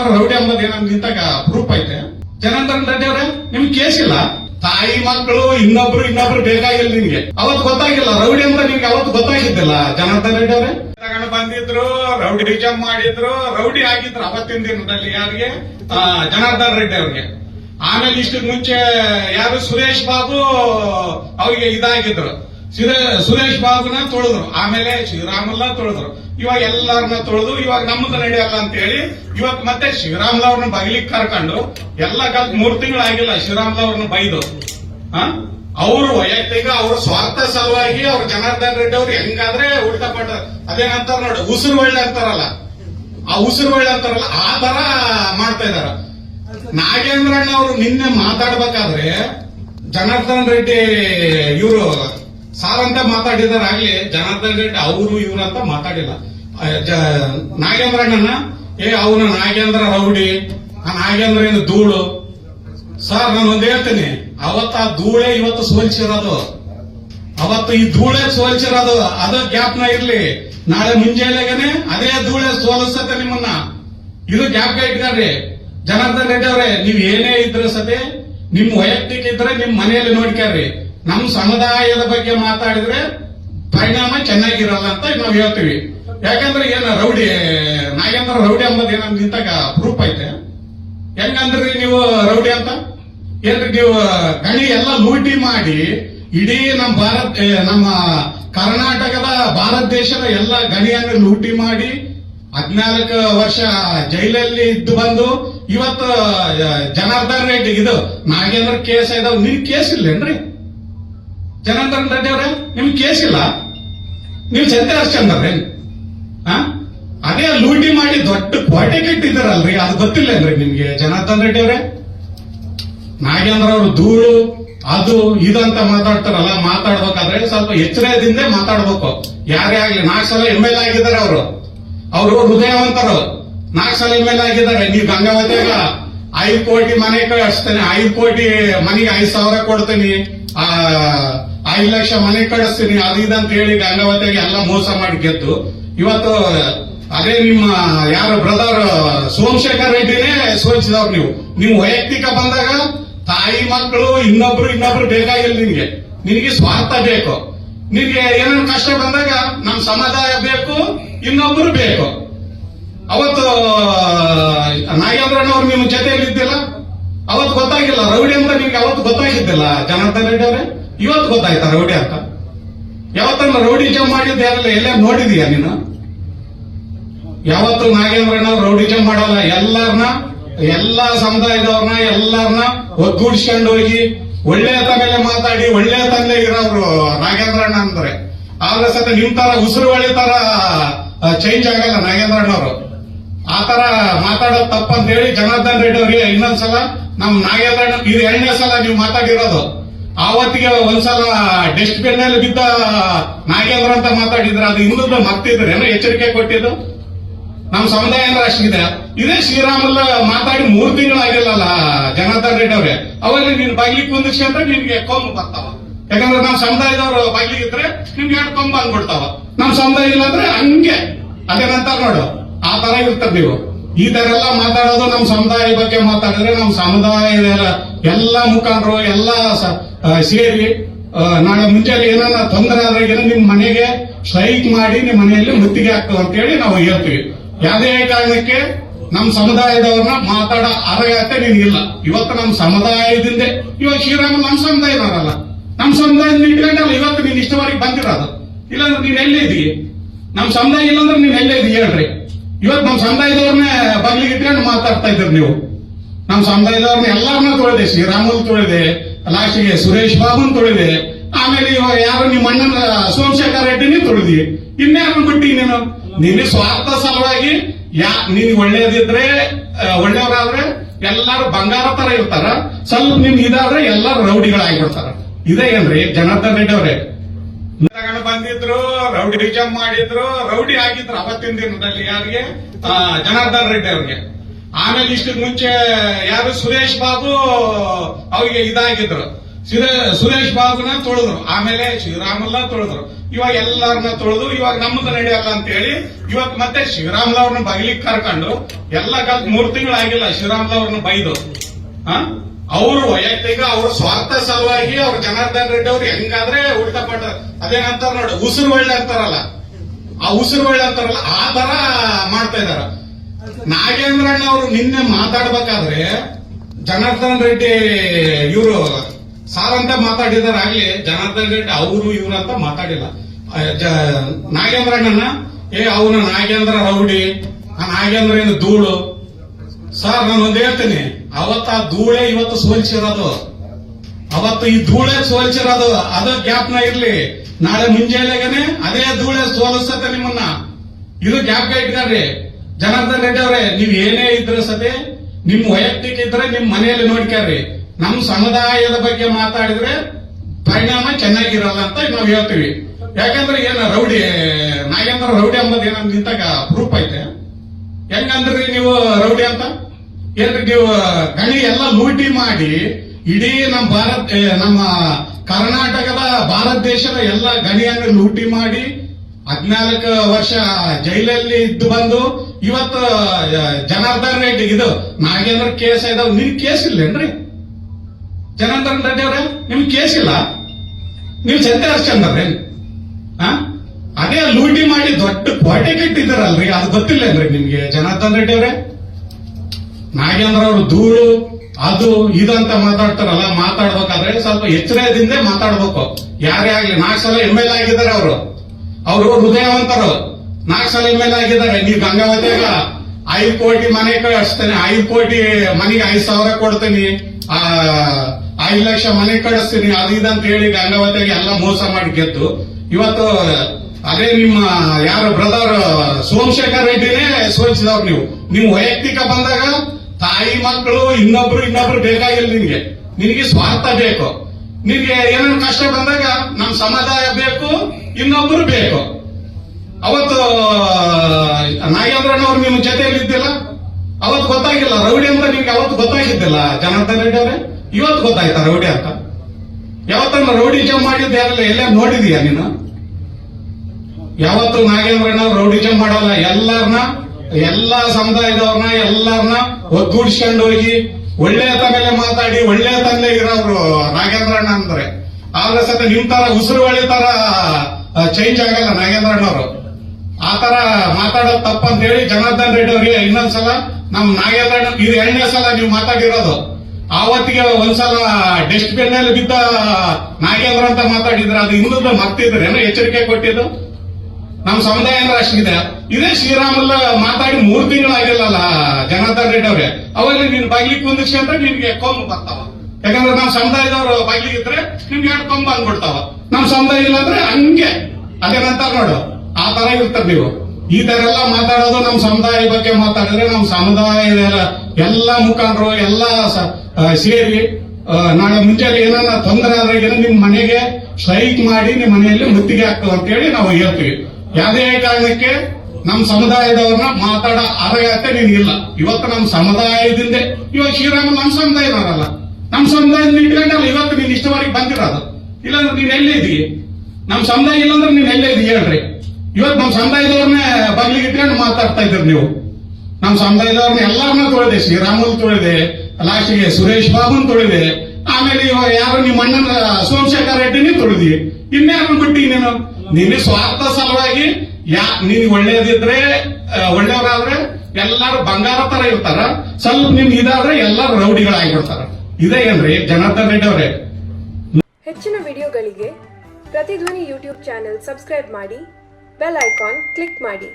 Nagendra rowdy ಅನ್ನೋದು ಏನಂತ ನಿಂತಾಗ ಪ್ರೂಫ್ ಐತೆ. ಜನಾರ್ದನ್ ರೆಡ್ಡಿ ಅವ್ರೆ ಕೇಸ್ ಇಲ್ಲ? ತಾಯಿ, ಮಕ್ಕಳು, ಇನ್ನೊಬ್ರು ಇನ್ನೊಬ್ರು ಬೇಕಾಗಿಲ್ಲ ನಿಮ್ಗೆ. ಅವತ್ತು ಗೊತ್ತಾಗಿಲ್ಲ, ರೌಡಿ ಅಂತ ನಿಮ್ಗೆ ಅವತ್ತು ಗೊತ್ತಾಗಿದ್ದಿಲ್ಲ. ಜನಾರ್ದನ್ ರೆಡ್ಡಿ ಅವ್ರೆ? ತಗೊಂಡು ಬಂದಿದ್ರು, ರೌಡಿ ರಿಜಮ್ ಮಾಡಿದ್ರು, ರೌಡಿ ಆಗಿದ್ರು ಅವತ್ತಿನ ದಿನದಲ್ಲಿ ಯಾರಿಗೆ? ಜನಾರ್ದನ್ ರೆಡ್ಡಿ ಅವ್ರಿಗೆ. ಆಮೇಲೆ ಇಷ್ಟಕ್ಕೆ ಮುಂಚೆ ಯಾರು ಸುರೇಶ್ ಬಾಬು ಅವ್ರಿಗೆ ಇದಾಗಿದ್ರು. ಸುರೇಶ್ ಬಾಬುನ ತೊಳೆದ್ರು. ಆಮೇಲೆ ಶ್ರೀರಾಮಲ್ಲ ತೊಳೆದ್ರು. ಇವಾಗ ಎಲ್ಲರನ್ನ ತೊಳೆದು, ಇವಾಗ ನಮ್ಮದು ನಡೆಯಲ್ಲ ಅಂತ ಹೇಳಿ ಇವತ್ತು ಮತ್ತೆ ಶ್ರೀರಾಮುಲು ಅವ್ರನ್ನ ಬಗಲಿಗೆ ಕರ್ಕೊಂಡು ಎಲ್ಲ ಕಲ್ತ್ ಮೂರ್ ತಿಂಗಳು ಆಗಿಲ್ಲ ಶ್ರೀರಾಮುಲು ಅವ್ರನ್ನ ಬೈದು. ಅವರು ವೈಯಕ್ತಿಕ, ಅವ್ರ ಸ್ವಾರ್ಥ ಸಲುವಾಗಿ ಅವ್ರ ಜನಾರ್ದನ್ ರೆಡ್ಡಿ ಅವ್ರು ಹೆಂಗಾದ್ರೆ ಉಲ್ಟಾ ಪಟ್ಟ ಅದೇನಂತಾರ ನೋಡಿ ಉಸಿರು ಒಳ್ಳೆ ಅಂತಾರಲ್ಲ. ಆ ಉಸಿರು ಒಳ್ಳೆ ಅಂತಾರಲ್ಲ, ಆ ತರ ಮಾಡ್ತಾ ಇದಾರ. ನಾಗೇಂದ್ರಣ್ಣ ಅವರು ನಿನ್ನೆ ಮಾತಾಡ್ಬೇಕಾದ್ರೆ ಜನಾರ್ದನ್ ರೆಡ್ಡಿ ಇವರು ಸಾರ್ ಅಂತ ಮಾತಾಡಿದಾರೆ ಆಗ್ಲಿ ಜನಾರ್ದನ್ ರೆಡ್ಡಿ ಅವರು, ಇವ್ರು ಅಂತ ಮಾತಾಡಿಲ್ಲ. ನಾಗೇಂದ್ರಣ್ಣನ ಏ, ಅವನು ನಾಗೇಂದ್ರ ರೌಡಿ, ಆ ನಾಗೇಂದ್ರ ಏನು ಧೂಳು. ಸರ್, ನಾನು ಒಂದ್ ಹೇಳ್ತೀನಿ. ಅವತ್ತ ಆ ಧೂಳೆ ಇವತ್ತು ಸೋಲ್ಸಿರೋದು. ಅವತ್ತು ಈ ಧೂಳೆ ಸೋಲ್ಸಿರೋದು. ಅದು ಗ್ಯಾಪ್ನ ಇರ್ಲಿ. ನಾಳೆ ಮುಂಜಾನೆಗೇನೆ ಅದೇ ಧೂಳೆ ಸೋಲಿಸತ್ತೆ ನಿಮ್ಮನ್ನ. ಇದು ಗ್ಯಾಪ್ ಇಟ್ಕೊಳ್ರಿ ಜನಾರ್ದನ್ ರೆಡ್ಡಿ ಅವರೇ, ನೀವ್ ಏನೇ ಇದ್ರೆ ಸತೆ, ನಿಮ್ ವೈಯಕ್ತಿಕ ಇದ್ರೆ ನಿಮ್ ಮನೆಯಲ್ಲಿ ನೋಡ್ಕೊಳ್ರಿ ನಮ್ ಸಮುದಾಯದ ಬಗ್ಗೆ ಮಾತಾಡಿದ್ರೆ ಪರಿಣಾಮ ಚೆನ್ನಾಗಿರಲ್ಲ ಅಂತ ನಾವು ಹೇಳ್ತೀವಿ. ಯಾಕಂದ್ರೆ ಏನ ರೌಡಿ, ನಾಗೇಂದ್ರ ರೌಡಿ ಅಂಬದ್ ಏನಂತ ನಿಂತಾಗ ಪ್ರೂಫ್ ಐತೆ. ಹೆಂಗಂದ್ರಿ ನೀವು ರೌಡಿ ಅಂತ? ಏನ್ರಿ ನೀವು, ಗಣಿ ಎಲ್ಲ ಲೂಟಿ ಮಾಡಿ ಇಡೀ ನಮ್ಮ ಭಾರತ ನಮ್ಮ ಕರ್ನಾಟಕದ ಭಾರತ ದೇಶದ ಎಲ್ಲ ಗಣಿಯನ್ನು ಲೂಟಿ ಮಾಡಿ ಹದಿನಾಲ್ಕು ವರ್ಷ ಜೈಲಲ್ಲಿ ಇದ್ದು ಬಂದು ಇವತ್ತು ಜನಾರ್ದನ್ ರೆಡ್ಡಿ, ಇದು ನಾಗೇಂದ್ರ ಕೇಸ್ ಇದಾವ್. ನೀನ್ ಕೇಸ್ ಇಲ್ಲೇನ್ರಿ? ಜನಾರ್ದನ್ ರೆಡ್ಡಿ ಅವ್ರೆ, ನಿಮ್ಗೆ ಕೇಸ್ ಇಲ್ಲ. ನೀವು ಸತ್ಯ ಅಷ್ಟೇ ಆ? ಅದೇ ಲೂಟಿ ಮಾಡಿ ದೊಡ್ಡ ಕೋಟೆ ಕಟ್ಟಿದಾರಲ್ರಿ ಅದು ಗೊತ್ತಿಲ್ಲೇನ್ರಿ ನಿಮ್ಗೆ ಜನಾರ್ದನ್ ರೆಡ್ಡಿ ಅವ್ರೆ? ನಾಗೇಂದ್ರ ಅವರು ಧೂಳು ಅದು ಇದಂತ ಮಾತಾಡ್ತಾರಲ್ಲ, ಮಾತಾಡ್ಬೇಕಾದ್ರೆ ಸ್ವಲ್ಪ ಎಚ್ಚರದಿಂದ ಮಾತಾಡ್ಬೇಕು. ಯಾರೇ ಆಗ್ಲಿ ನಾಲ್ಕು ಸಲ ಎಂ ಎಲ್ ಆಗಿದ್ದಾರೆ ಅವರು. ಅವರು ಹೃದಯವಂತರು. ನಾಲ್ಕು ಸಲ ಎಂ ಎಲ್ ಆಗಿದ್ದಾರೆ. ನೀವು ಗಂಗಾವತಿಯಾಗ ಐದು ಕೋಟಿ ಮನೆ ಕಳಿಸ್ತೇನೆ, ಐದು ಕೋಟಿ ಮನೆಗೆ ಐದು ಸಾವಿರ ಕೊಡ್ತೀನಿ. ಆ ಐದು ಲಕ್ಷ ಮನೆ ಕಳಿಸ್ತೀನಿ, ಅದು ಇದಂತ ಹೇಳಿ ಗಂಗಾವತಿಯಾಗಿ ಎಲ್ಲ ಮೋಸ ಮಾಡಿ ಗೆದ್ದು, ಇವತ್ತು, ಅದೇ ನಿಮ್ಮ ಯಾರ ಬ್ರದರ್ ಸೋಮಶೇಖರ್ ರೆಡ್ಡಿನೇ ಸೋಲಿಸಿದವ್ರು ನೀವು. ನೀವು ವೈಯಕ್ತಿಕ ಬಂದಾಗ ತಾಯಿ ಮಕ್ಕಳು ಇನ್ನೊಬ್ರು ಇನ್ನೊಬ್ರು ಬೇಕಾಗಿಲ್ಲ ನಿನ್ಗೆ ನಿನಗೆ ಸ್ವಾರ್ಥ ಬೇಕು. ನಿನ್ಗೆ ಏನೇನು ಕಷ್ಟ ಬಂದಾಗ ನಮ್ ಸಮುದಾಯ ಬೇಕು, ಇನ್ನೊಬ್ರು ಬೇಕು. ಅವತ್ತು ನಾಗೇಂದ್ರಣ್ಣವ್ರು ನಿಮ್ಮ ಜೊತೆಯಲ್ಲಿ ಇದ್ದಿಲ್ಲ ಅವತ್ತು ಗೊತ್ತಾಗಿಲ್ಲ, ರೌಡಿ ಅಂತ ನಿಮ್ಗೆ ಅವತ್ತು ಗೊತ್ತಾಗಿದ್ದಿಲ್ಲ, ಜನಾರ್ದನ್ ರೆಡ್ಡಿ ಅವರೇ? ಇವತ್ತು ಗೊತ್ತಾಯ್ತಾ ರೌಡಿ ಅಂತ? ಯಾವತ್ತನ್ನ ರೌಡಿಜಮ್ ಮಾಡಿದ್ದೆ ಯಾರಲ್ಲ ಎಲ್ಲ ನೋಡಿದೀಯ ನೀನು? ಯಾವತ್ತು ನಾಗೇಂದ್ರಣ್ಣ ರೌಡಿಜಮ್ ಮಾಡಲ್ಲ? ಎಲ್ಲರನ್ನ ಎಲ್ಲಾ ಸಮುದಾಯದವ್ರನ್ನ ಎಲ್ಲರನ್ನ ಒಗ್ಗೂಡಿಸ್ಕೊಂಡು ಹೋಗಿ ಒಳ್ಳೆಯ ಮೇಲೆ ಮಾತಾಡಿ ಒಳ್ಳೆಯತಲ್ಲೇ ಇರೋರು ನಾಗೇಂದ್ರಣ್ಣ ಅಂತಾರೆ ಆದ್ರೆ ಸತ ನಿಮ್ ತರ ಹೊಳಿ ತರ ಚೇಂಜ್ ಆಗಲ್ಲ ನಾಗೇಂದ್ರಣ್ಣವರು ಆ ತರ ಮಾತಾಡೋದು ತಪ್ಪಂತ ಹೇಳಿ ಜನಾರ್ದನ್ ರೆಡ್ಡಿ ಅವರಿಗೆ ಇನ್ನೊಂದ್ಸಲ ನಮ್ ನಾಗೇಂದ್ರಣ್ಣ ಇದು ಎರಡನೇ ಸಲ ನೀವು ಮಾತಾಡಿರೋದು. ಆವತ್ತಿಗೆ ಒಂದ್ಸಲ ಡಸ್ಟ್ ಬಿನ್ ಅಲ್ಲಿ ಬಿದ್ದ ನಾಗೇಂದ್ರ ಅಂತ ಮಾತಾಡಿದ್ರೆ ಅದು ಇನ್ನೊಂದು ಮತ್ತಿದ್ರೆ ಏನೋ ಎಚ್ಚರಿಕೆ ಕೊಟ್ಟಿದ್ದು? ನಮ್ಮ ಸಮುದಾಯ ಅಂದ್ರೆ ಅಷ್ಟಿದೆ. ಇದೇ ಶ್ರೀರಾಮಲ್ಲ ಮಾತಾಡಿ ಮೂರು ತಿಂಗಳಾಗಿಲ್ಲಲ್ಲ ಜನಾರ್ದನ್ ರೆಡ್ಡಿ ಅವ್ರೆ. ಅವಾಗ ನೀನ್ ಬಾಗಿಲಿಗೆ ಅಂದ್ರೆ ನಿನ್ಗೆ ಕೊಂಬು ಬರ್ತಾವ. ಯಾಕಂದ್ರೆ ನಮ್ಮ ಸಮುದಾಯದವರು ಬಾಗಿಲಿಗೆ ಇದ್ರೆ ನಿಮ್ಗೆ ಎರಡು ಕೊಂಬು ಅಂದ್ಬಿಡ್ತಾವ. ನಮ್ಮ ಸಮುದಾಯ ಇಲ್ಲ ಅಂದ್ರೆ ಹಂಗೆ. ಅದೇನಂತ ನೋಡು? ಆ ತರ ಇರ್ತದ ನೀವು. ಈ ತರ ಎಲ್ಲ ಮಾತಾಡೋದು ನಮ್ಮ ಸಮುದಾಯ ಬಗ್ಗೆ ಮಾತಾಡಿದ್ರೆ ನಮ್ಮ ಸಮುದಾಯದ ಎಲ್ಲ- ಮುಖಂಡರು, ಎಲ್ಲ ಸೇರಿ ನಾಳೆ ಮುಂಚೆ ಏನಾರ ತೊಂದರೆ ಆದ್ರೆ ನಿಮ್ ಮನೆಗೆ ಸ್ಟ್ರೈಕ್ ಮಾಡಿ ನಿಮ್ ಮನೆಯಲ್ಲಿ ಮುತ್ತಿಗೆ ಆಗ್ತದೆ ಅಂತ ಹೇಳಿ ನಾವು ಹೇಳ್ತೀವಿ. ಯಾವುದೇ ಕಾರಣಕ್ಕೆ ನಮ್ಮ ಸಮುದಾಯದವ್ರನ್ನ ಮಾತಾಡೋ ಅರ್ಹತೆ ನಿನ್ಗಿಲ್ಲ ಇವತ್ತು ನಮ್ಮ ಸಮುದಾಯದಿಂದ, ಇವಾಗ ಶ್ರೀರಾಮ ನಮ್ಮ ಸಮುದಾಯದವರಲ್ಲ. ನಮ್ಮ ಸಮುದಾಯದಿಂದ ಇಟ್ಕೊಂಡಲ್ಲ, ಇವತ್ತು ನೀನ್ ಇಷ್ಟವರೆಗೆ ಬಂದಿರೋದು. ಇಲ್ಲಾಂದ್ರೆ ನೀನ್ ಎಲ್ಲೇ ಇದೀಯ? ನಮ್ಮ ಸಮುದಾಯ ಇಲ್ಲಾಂದ್ರೆ ನೀನ್ ಎಲ್ಲಿದ್ದೀವಿ ಹೇಳ್ರಿ. ಇವತ್ತು ನಮ್ಮ ಸಮುದಾಯದವ್ರನ್ನೇ ಬಗ್ಲಿಗೆ ಇಟ್ಕೊಂಡು ಮಾತಾಡ್ತಾ ಇದ್ರಿ ನೀವು. ನಮ್ಮ ಸಮುದಾಯದವ್ರನ್ನ ಎಲ್ಲರನ್ನ ತೊಳೆದೆ, ಶ್ರೀರಾಮುಲ್ ತೊಳೆದೆ, ಲಾಸ್ಟಿಗೆ ಸುರೇಶ್ ಬಾಬುನ್ ತೊಳೆದೆ. ಆಮೇಲೆ ಇವಾಗ ಯಾರು ನಿಮ್ಮ ಅಣ್ಣನ ಸೋಮಶೇಖರ್ ರೆಡ್ಡಿನೇ ತೊಳೆದಿ. ಇನ್ಯಾರನ್ನ ಬಿಟ್ಟಿ ನೀನು? ನಿನ್ನ ಸ್ವಾರ್ಥ ಸಲುವಾಗಿ ಯಾ, ನೀನ್ ಒಳ್ಳೇದಿದ್ರೆ ಒಳ್ಳೆಯವರಾದ್ರೆ ಎಲ್ಲಾರು ಬಂಗಾರ ತರ ಇರ್ತಾರ. ಸ್ವಲ್ಪ ನಿನ್ ಇದಾದ್ರೆ ಎಲ್ಲಾರು ರೌಡಿಗಳಾಗ್ಬಿಡ್ತಾರ. ಇದೇ ಏನ್ರಿ, ಜನಾರ್ದನ್ ರೆಡ್ಡಿ ಅವರೇ? ರೌಡಿಜಮ್ ಮಾಡಿದ್ರು, ರೌಡಿ ಆಗಿದ್ರು ಅವತ್ತಿನ ದಿನದಲ್ಲಿ ಯಾರಿಗೆ? ಜನಾರ್ದನ್ ರೆಡ್ಡಿ ಅವ್ರಿಗೆ. ಆಮೇಲೆ ಇಷ್ಟು ಮುಂಚೆ ಯಾರು ಸುರೇಶ್ ಬಾಬು ಅವ್ರಿಗೆ ಇದಾಗಿದ್ರು. ಸುರೇ- ಸುರೇಶ್ ಬಾಬುನ ತೊಳೆದ್ರು. ಆಮೇಲೆ ಶಿವರಾಮಲ್ಲ ತೊಳೆದ್ರು. ಇವಾಗ ಎಲ್ಲಾರನ್ನ ತೊಳೆದು, ಇವಾಗ ನಮ್ಮದು ನಡೆಯಲ್ಲ ಅಂತ ಹೇಳಿ ಇವತ್ತು ಮತ್ತೆ ಶಿವರಾಮ್ಲವ್ರನ್ನ ಬಗಲಿಗೆ ಕರ್ಕೊಂಡು ಎಲ್ಲ ಕಲ್ತ್ ಮೂರ್ ತಿಂಗಳಾಗಿಲ್ಲ ಶಿವರಾಮ್ಲವ್ರನ್ನ ಬೈದು. ಅವರು ವೈಯಕ್ತಿಕ, ಅವ್ರ ಸ್ವಾರ್ಥ ಸಲುವಾಗಿ ಅವ್ರ ಜನಾರ್ದನ್ ರೆಡ್ಡಿ ಅವ್ರು ಹೆಂಗಾದ್ರೆ ಉಲ್ಟಾ ಪಟ್ಟ, ಅದೇನಂತಾರ ನೋಡಿ ಉಸಿರು ಒಳ್ಳೆ ಅಂತಾರಲ್ಲ. ಆ ಉಸಿರು ಒಳ್ಳೆ ಅಂತಾರಲ್ಲ, ಆ ತರ ಮಾಡ್ತಾ ಇದಾರ. ನಾಗೇಂದ್ರಣ್ಣ ಅವರು ನಿನ್ನೆ ಮಾತಾಡ್ಬೇಕಾದ್ರೆ ಜನಾರ್ದನ್ ರೆಡ್ಡಿ ಇವರು ಸಾರ್ ಅಂತ ಮಾತಾಡಿದಾರೆ ಆಗ್ಲಿ, ಜನಾರ್ದನ್ ರೆಡ್ಡಿ ಅವರು ಇವ್ರು ಅಂತ ಮಾತಾಡಿಲ್ಲ. ನಾಗೇಂದ್ರಣ್ಣನ, ಏ, ಅವನು ನಾಗೇಂದ್ರ ರೌಡಿ ಆ ನಾಗೇಂದ್ರ ಏನು ಧೂಳು. ಸರ್, ನಾನು ಒಂದು ಹೇಳ್ತೀನಿ ಅವತ್ತ ಧೂಳೆ ಇವತ್ತು ಸೋಲ್ಸಿರೋದು. ಅವತ್ತು ಈ ಧೂಳೆ ಸೋಲ್ಸಿರೋದು. ಅದು ನ ಇರ್ಲಿ. ನಾಳೆ ಮುಂಜಾನೆಗೇನೆ ಅದೇ ಧೂಳೆ ಸೋಲಿಸತ್ತೆ ನಿಮ್ಮನ್ನ. ಇದು ಗ್ಯಾಪ್ ಇಟ್ಕೊಳ್ರಿ ಜನಾರ್ದನ್ ರೆಡ್ಡಿ ಅವರೇ, ನೀವ್ ಏನೇ ಇದ್ರೆ ಸತಿ ನಿಮ್ ವೈಯಕ್ತಿಕ ಇದ್ರೆ ನಿಮ್ ಮನೆಯಲ್ಲಿ ನೋಡ್ಕೊಳ್ರಿ ನಮ್ ಸಮುದಾಯದ ಬಗ್ಗೆ ಮಾತಾಡಿದ್ರೆ ಪರಿಣಾಮ ಚೆನ್ನಾಗಿರಲ್ಲ ಅಂತ ನಾವ್ ಹೇಳ್ತೀವಿ. ಯಾಕಂದ್ರೆ ಏನ ರೌಡಿ, ನಾಗೇಂದ್ರ ರೌಡಿ ಅಂಬದ್ ಏನ ನಿಂತಾಗ ಪ್ರೂಫ್ ಐತೆ. ಹೆಂಗಂದ್ರಿ ನೀವು ರೌಡಿ ಅಂತ? ಏನ್ರಿ ಗಣಿ ಎಲ್ಲ ಲೂಟಿ ಮಾಡಿ, ಇಡೀ ನಮ್ಮ ಭಾರತ ನಮ್ಮ ಕರ್ನಾಟಕದ, ಭಾರತ ದೇಶದ ಎಲ್ಲ ಗಣಿಯನ್ನು ಲೂಟಿ ಮಾಡಿ, ಹದಿನಾಲ್ಕು ವರ್ಷ ಜೈಲಲ್ಲಿ ಇದ್ದು ಬಂದು, ಇವತ್ತು ಜನಾರ್ದನ್ ರೆಡ್ಡಿ, ಇದು ನಾಗೇಂದ್ರ ಕೇಸ್ ಇದಾವ್ ನಿಮ್ ಕೇಸ್ ಇಲ್ಲೇನ್ರಿ? ಜನಾರ್ದನ್ ರೆಡ್ಡಿ ಅವ್ರೆ ನಿಮ್ ಕೇಸ್ ಇಲ್ಲ? ನೀವು ಚಂದ್ರ ಹರ್ಚಂದ್ರಿ ಆ? ಅದೇ ಲೂಟಿ ಮಾಡಿ ದೊಡ್ಡ ಕೋಟೆ ಕಟ್ಟಿದ್ದಾರಲ್ರಿ ಅದು ಗೊತ್ತಿಲ್ಲೇನ್ರಿ ನಿಮ್ಗೆ, ಜನಾರ್ದನ್ ರೆಡ್ಡಿ ಅವರೇ? ನಾಗೇಂದ್ರ ಅವರು ಧೂಳು ಅದು ಇದಂತ ಮಾತಾಡ್ತಾರಲ್ಲ, ಮಾತಾಡ್ಬೇಕಾದ್ರೆ ಸ್ವಲ್ಪ ಎಚ್ಚರದಿಂದ ಮಾತಾಡ್ಬೇಕು. ಯಾರೇ ಆಗ್ಲಿ ನಾಲ್ಕು ಸಲ ಎಂ ಎಲ್ ಆಗಿದ್ದಾರೆ ಅವರು. ಅವರು ಹೃದಯವಂತರು. ನಾಲ್ಕು ಸಲ ಎಂ ಎಲ್ ಆಗಿದ್ದಾರೆ. ನೀವು ಗಂಗಾವತಿಯಾಗ ಐದು ಕೋಟಿ ಮನೆ ಕಳಿಸ್ತೇನೆ, ಐದು ಕೋಟಿ ಮನೆಗೆ ಐದು ಸಾವಿರ ಕೊಡ್ತೀನಿ, ಆ, ಐದು ಲಕ್ಷ ಮನೆ ಕಳಿಸ್ತೀನಿ, ಅದು ಇದಂತ ಹೇಳಿ ಗಂಗಾವತಿಯಾಗಿ ಎಲ್ಲ ಮೋಸ ಮಾಡಿ ಗೆದ್ದು. ಇವತ್ತು ಅದೇ ನಿಮ್ಮ, ಯಾರ ಬ್ರದರ್ ಸೋಮಶೇಖರ್ ರೆಡ್ಡಿನೇ ಸೋಲಿಸಿದವ್ರು ನೀವು. ನೀವು ವೈಯಕ್ತಿಕ ಬಂದಾಗ ತಾಯಿ ಮಕ್ಕಳು ಇನ್ನೊಬ್ರು ಇನ್ನೊಬ್ರು ಬೇಕಾಗಿಲ್ಲ ನಿನ್ಗೆ. ನಿನಗೆ ಸ್ವಾರ್ಥ ಬೇಕು. ನಿನ್ಗೆ ಏನೇನು ಕಷ್ಟ ಬಂದಾಗ ನಮ್ ಸಮುದಾಯ ಬೇಕು, ಇನ್ನೊಬ್ರು ಬೇಕು. ಅವತ್ತು ನಾಗೇಂದ್ರಣ್ಣವ್ರು ನಿಮ್ಮ ಜೊತೆಯಲ್ಲಿ ಇದ್ದಿಲ್ಲ? ಅವತ್ತು ಗೊತ್ತಾಗಿಲ್ಲ, ರೌಡಿ ಅಂತ ನಿಮ್ಗೆ ಅವತ್ತು ಗೊತ್ತಾಗಿದ್ದಿಲ್ಲ, ಜನಾರ್ದನ್ ರೆಡ್ಡಿ ಅವರೇ? ಇವತ್ತು ಗೊತ್ತಾಯ್ತಾ ರೌಡಿ ಅಂತ? ಯಾವತ್ತನ್ನ ಜಂಪ್ ಮಾಡಿದ್ದೆ ಅಲ್ಲ ಎಲ್ಲ ನೋಡಿದೀಯ ನೀನು? ಯಾವತ್ತು ನಾಗೇಂದ್ರಣ್ಣ ಜಂಪ್ ಮಾಡಲ್ಲ ಎಲ್ಲಾರನ್ನ ಎಲ್ಲಾ ಸಮುದಾಯದವ್ರನ್ನ, ಎಲ್ಲಾರನ್ನ ಒಗ್ಗೂಡಿಸ್ಕೊಂಡು ಹೋಗಿ ಒಳ್ಳೆಯ ಮೇಲೆ ಮಾತಾಡಿ ಒಳ್ಳೆಯ ಒಳ್ಳೆಯತಲ್ಲೇ ಇರೋರು ನಾಗೇಂದ್ರಣ್ಣ ಅಂದ್ರೆ. ಆದ್ರೆ ಸತ ನಿಮ್ ತರ ಉಸಿರು ಒಳ್ಳೆ ತರ ಚೇಂಜ್ ಆಗಲ್ಲ ನಾಗೇಂದ್ರಣ್ಣವರು. ಆ ತರ ಮಾತಾಡೋದು ತಪ್ಪಂತ ಹೇಳಿ ಜನಾರ್ದನ್ ರೆಡ್ಡಿ ಅವರಿಗೆ ಇನ್ನೊಂದ್ಸಲ ನಮ್ ನಾಗೇಂದ್ರಣ್ಣ ಇದು ಎರಡನೇ ಸಲ ನೀವು ಮಾತಾಡಿರೋದು. ಆವತ್ತಿಗೆ ಒಂದ್ಸಲ ಡಸ್ಟ್ ಬಿನ್ ಅಲ್ಲಿ ಬಿದ್ದ ನಾಗೇಂದ್ರ ಅಂತ ಮಾತಾಡಿದ್ರೆ ಅದು ಇನ್ನೊಂದು ಮತ್ತಿದ್ರೆ ಎಚ್ಚರಿಕೆ ಕೊಟ್ಟಿದ್ದು? ನಮ್ಮ ಸಮುದಾಯ ಅಂದ್ರೆ ಅಷ್ಟಿದೆ ಇದೇ. ಶ್ರೀರಾಮಲ್ಲ ಮಾತಾಡಿ ಮೂರ್ ತಿಂಗಳಾಗಿಲ್ಲಲ್ಲ ಜನಾರ್ದನ್ ರೆಡ್ಡಿ ಅವ್ರೆ. ಅವಾಗ ನೀನ್ ಕುಂದಿಸಿ ಅಂದ್ರೆ ನಿನ್ಗೆ ಕೊಂಬು ಬರ್ತಾವ. ಯಾಕಂದ್ರೆ ನಮ್ಮ ಸಮುದಾಯದವರು ಬಾಗಿಲಿಗೆ ಇದ್ರೆ ನಿಮ್ಗೆ ಎರಡು ಕೊಂಬ ಅಂದ್ಬಿಡ್ತಾವ. ನಮ್ಮ ಸಮುದಾಯ ಇಲ್ಲ ಅಂದ್ರೆ ಹಂಗೆ. ಅದೇನಂತ ನೋಡು, ಆ ತರ ಇರ್ತದ ನೀವು. ಈ ತರ ಎಲ್ಲ ಮಾತಾಡೋದು ನಮ್ಮ ಸಮುದಾಯ ಬಗ್ಗೆ ಮಾತಾಡಿದ್ರೆ ನಮ್ಮ ಸಮುದಾಯದ ಎಲ್ಲ ಮುಖಂಡರು, ಎಲ್ಲ ಸೇರಿ ನಾಳೆ ಮುಂಜಾನೆ ಏನಾರ ತೊಂದರೆ ಆದ್ರೆ ಏನೋ ನಿಮ್ ಮನೆಗೆ ಸ್ಟ್ರೈಕ್ ಮಾಡಿ ನಿಮ್ ಮನೆಯಲ್ಲಿ ಮುತ್ತಿಗೆ ಹಾಕ್ತದೆ ಅಂತ ಹೇಳಿ ನಾವು ಹೇಳ್ತೀವಿ. ಯಾವುದೇ ಕಾರಣಕ್ಕೆ ನಮ್ಮ ಸಮುದಾಯದವ್ರನ್ನ ಮಾತಾಡೋ ಅರ್ಹತೆ ಇಲ್ಲ ಇವತ್ತು ನಮ್ಮ ಸಮುದಾಯದಿಂದ, ಇವಾಗ ಶ್ರೀರಾಮ ನಮ್ಮ ಸಮುದಾಯದವರಲ್ಲ ನಮ್ಮ ಸಮುದಾಯದಿಂದ ಇಟ್ಕೊಂಡಲ್ಲ ಇವತ್ತು ನೀನ್ ಇಷ್ಟವರೆಗೆ ಬಂದಿರೋದು. ಇಲ್ಲಾಂದ್ರೆ ನೀನ್ ಎಲ್ಲೇ ಇದೀಯ? ನಮ್ಮ ಸಮುದಾಯ ಇಲ್ಲಾಂದ್ರೆ ನೀನ್ ಎಲ್ಲೇ ಇದೀಯ ಹೇಳ್ರಿ. ಇವತ್ತು ನಮ್ಮ ಸಮುದಾಯದವ್ರನ್ನೇ ಬಗ್ಲಿಗೆ ಇಟ್ಕೊಂಡು ಮಾತಾಡ್ತಾ ಇದ್ರಿ ನೀವು. ನಮ್ಮ ಸಮುದಾಯದವ್ರನ್ನ ಎಲ್ಲಾರನ್ನ ತೊಳೆದೆ. ಶ್ರೀರಾಮನ್ ತೊಳೆದೆ, ಲಾಸ್ಟಿಗೆ ಸುರೇಶ್ ಬಾಬುನ್ ತೊಳೆದೆ. ಆಮೇಲೆ ಇವಾಗ ಯಾರು ನಿಮ್ಮ ಅಣ್ಣನ ಸೋಮಶೇಖರ್ ರೆಡ್ಡಿನೇ ತೊಳೆದಿ ಇನ್ಯಾರನ್ನ ಬಿಟ್ಟಿ ನೀನು? ನಿನ್ನ ಸ್ವಾರ್ಥ ಸಲುವಾಗಿ ಯಾ ನೀನ್ ಒಳ್ಳೇದಿದ್ರೆ ಒಳ್ಳೆಯವರಾದ್ರೆ ಎಲ್ಲಾರು ಬಂಗಾರ ತರ ಇರ್ತಾರ. ಸ್ವಲ್ಪ ನಿಮ್ಗೆ ಇದಾದ್ರೆ ಎಲ್ಲಾರು ರೌಡಿಗಳಾಗಿಬಿಡ್ತಾರ. ಇದೇ ಏನ್ರಿ? ಜನಾರ್ದನ್ ರೆಡ್ಡಿ ಅವರೇ. ಹೆಚ್ಚಿನ ವಿಡಿಯೋಗಳಿಗೆ ಪ್ರತಿಧ್ವನಿ ಯೂಟ್ಯೂಬ್ ಚಾನೆಲ್ ಸಬ್ಸ್ಕ್ರೈಬ್ ಮಾಡಿ, ಬೆಲ್ ಐಕಾನ್ ಕ್ಲಿಕ್ ಮಾಡಿ.